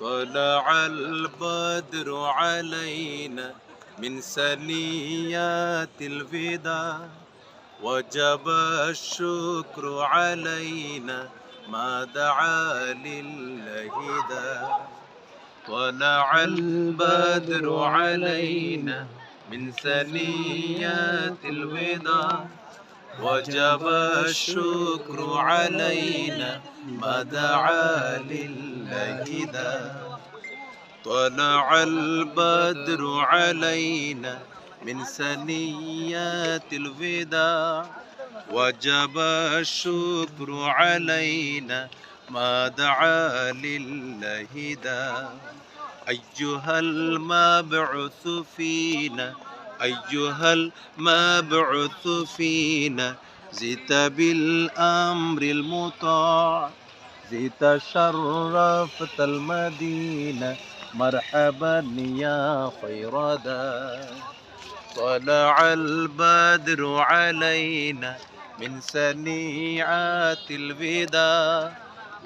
طلع البدر علينا من سنيات الوداع وجب الشكر علينا ما دعا لله دا طلع البدر علينا من ثنيات الوداع وجب الشكر علينا ما دعا لله دا طلع البدر علينا من ثنيات الوداع وجب الشكر علينا ما دعا لله دا أيها المبعوث فينا أيها المبعوث فينا زدت بالأمر المطاع. زدت شرفت المدينة. مرحبا يا خير دا طلع البدر علينا من سنيعات الوداع.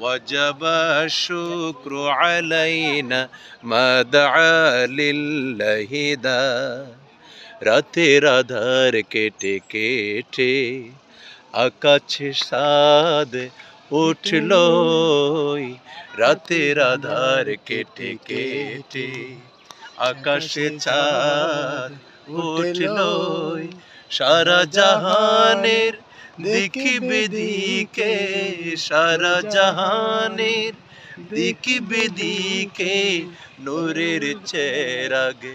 وجب الشكر علينا ما دعا لله دا. রাতের আধার কেটে কেটে আকাশে সাদ উঠল। রাতের আধার কেটে কেটে আকাশে চাঁদ উঠল। সারা জাহানের দেখিবে দিকে সারা জাহানের দেখিবে দিকে নূরের চেরাগে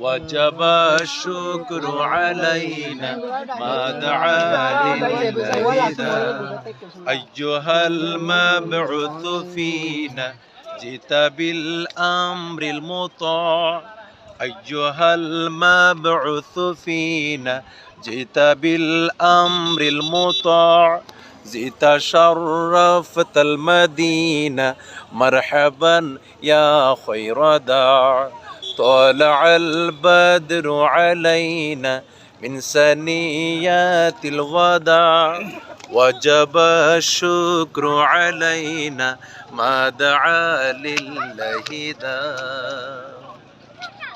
وجب الشكر علينا ما دعا لله أيها المبعوث فينا جئت بالأمر المطاع. أيها المبعوث فينا جئت بالأمر المطاع. زئت شرفت المدينة مرحبا يا خير داع. طلع البدر علينا من سنيات الوداع وجب الشكر علينا ما دعا لله دا